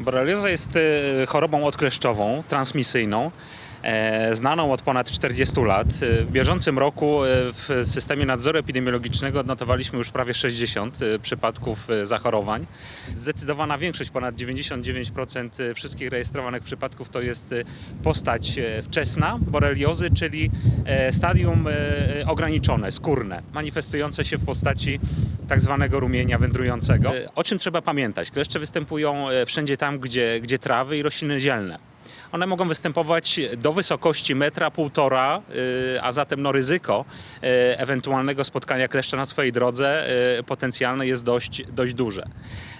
Borelioza jest e, chorobą odkleszczową, transmisyjną, e, znaną od ponad 40 lat. E, W bieżącym roku e, w systemie nadzoru epidemiologicznego odnotowaliśmy już prawie 60 e, przypadków zachorowań. Zdecydowana większość, ponad 99% wszystkich rejestrowanych przypadków to jest postać wczesna boreliozy, czyli e, stadium e, ograniczone, skórne, manifestujące się w postaci tak zwanego rumienia wędrującego. E, O czym trzeba pamiętać? Kleszcze występują e, wszędzie tam, gdzie, gdzie trawy i rośliny zielne. One mogą występować do wysokości metra, półtora, y, a zatem no, ryzyko ewentualnego spotkania kleszcza na swojej drodze potencjalne jest dość, dość duże.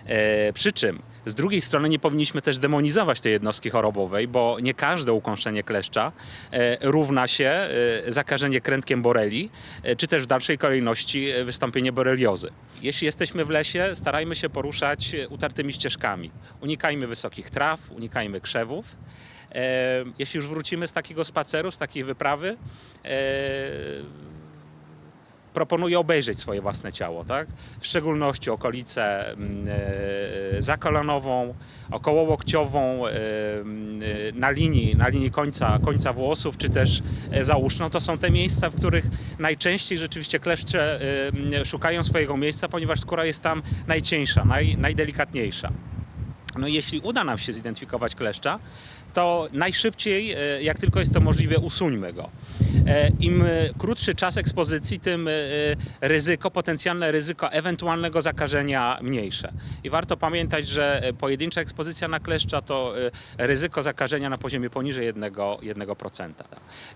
E, Przy czym z drugiej strony nie powinniśmy też demonizować tej jednostki chorobowej, bo nie każde ukąszenie kleszcza e, równa się e, zakażenie krętkiem boreli, czy też w dalszej kolejności wystąpienie boreliozy. Jeśli jesteśmy w lesie, starajmy się poruszać utartymi ścieżkami. Unikajmy wysokich traw, unikajmy krzewów. Jeśli już wrócimy z takiego spaceru, z takiej wyprawy, proponuję obejrzeć swoje własne ciało, tak? W szczególności okolicę mm, e, zakolanową, okołołokciową, e, mm, e, na linii, na linii końca, końca włosów, czy też za uszną. To są te miejsca, w których najczęściej rzeczywiście kleszcze mm, szukają swojego miejsca, ponieważ skóra jest tam najcieńsza, naj, najdelikatniejsza. No jeśli uda nam się zidentyfikować kleszcza, to najszybciej, jak tylko jest to możliwe, usuńmy go. E, Im e, krótszy czas ekspozycji, tym e, ryzyko, potencjalne ryzyko ewentualnego zakażenia mniejsze. I warto pamiętać, że pojedyncza ekspozycja na kleszcza to ryzyko zakażenia na poziomie poniżej 1%. 1%.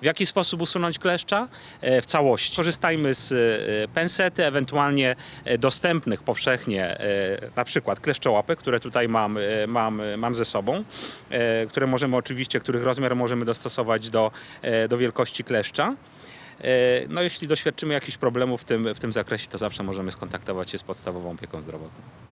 W jaki sposób usunąć kleszcza? W całości. Korzystajmy z pensety, ewentualnie dostępnych powszechnie, na przykład kleszczołapek, które tutaj mam, mam, mam ze sobą, które możemy oczywiście, których rozmiar możemy dostosować do, do wielkości kleszcza. E, No jeśli doświadczymy jakichś problemów w tym, w tym zakresie, to zawsze możemy skontaktować się z podstawową opieką zdrowotną.